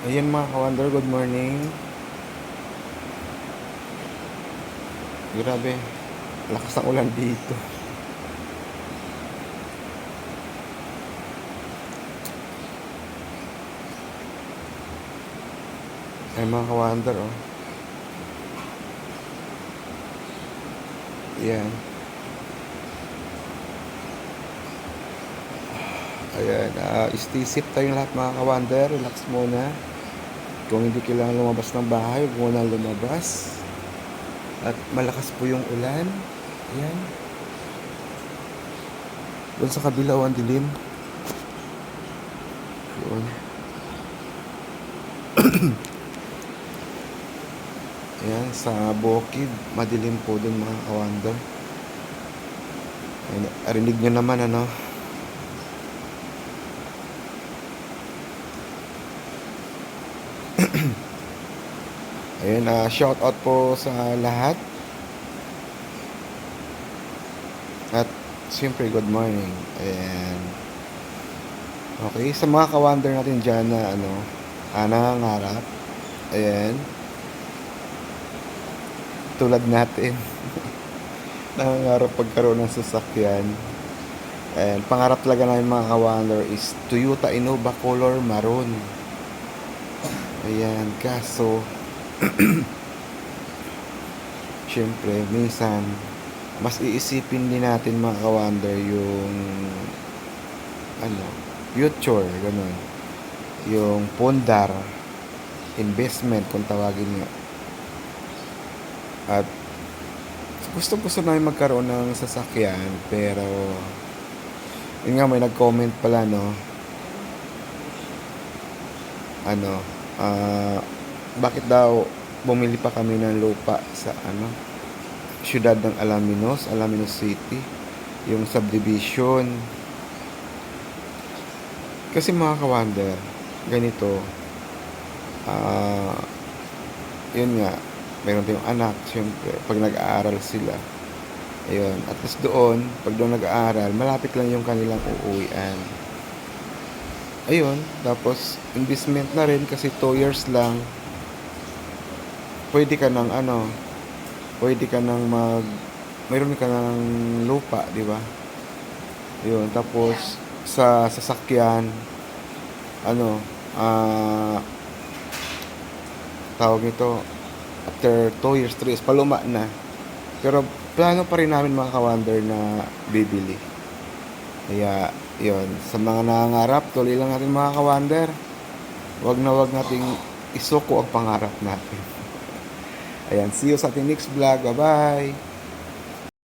Ayan mga ka-wonder, good morning. Grabe, lakas ng ulan dito. Ay mga ka-wonder, oh. Ayan. Ayan, uh, stay safe tayong lahat mga ka-wonder. Relax muna. Kung hindi kailangan lumabas ng bahay, huwag muna lumabas. At malakas po yung ulan. Ayan. Doon sa kabila, oh, ang dilim. Yun. Ayan, sa bukid, madilim po doon mga kawander. Arinig nyo naman ano. Ayan, ah, shout out po sa lahat. At siyempre, good morning. Ayan. Okay, sa mga kawander natin dyan na ano, ah, nangangarap. Ayan. Tulad natin. nangangarap pagkaroon ng sasakyan. Ayan, pangarap talaga namin mga kawander is Toyota Innova Color Maroon. Ayan, kaso Siyempre, minsan mas iisipin din natin mga kawander yung ano, future, ganun. Yung pundar, investment kung tawagin nga. At gusto gusto namin magkaroon ng sasakyan pero yun nga may nag-comment pala no ano ah bakit daw bumili pa kami ng lupa sa ano syudad ng Alaminos, Alaminos City yung subdivision? Kasi mga kawander ganito ah yun nga meron tayong anak syempre pag nag-aaral sila ayun at least doon pag doon nag-aaral malapit lang yung kanilang uuwian. Ayun tapos investment na rin kasi 2 years lang pwede ka ng ano, pwede ka ng mag, mayroon ka ng lupa, di ba? Yun, tapos sa sasakyan, ano, ah, tawag nito, after 2 years, 3 years, paluma na. Pero plano pa rin namin mga kawander na bibili. Kaya, yun, sa mga nangangarap, tuloy lang natin mga kawander. Wag na wag nating isuko ang pangarap natin. Ayan, see you sa ating next vlog. Bye-bye!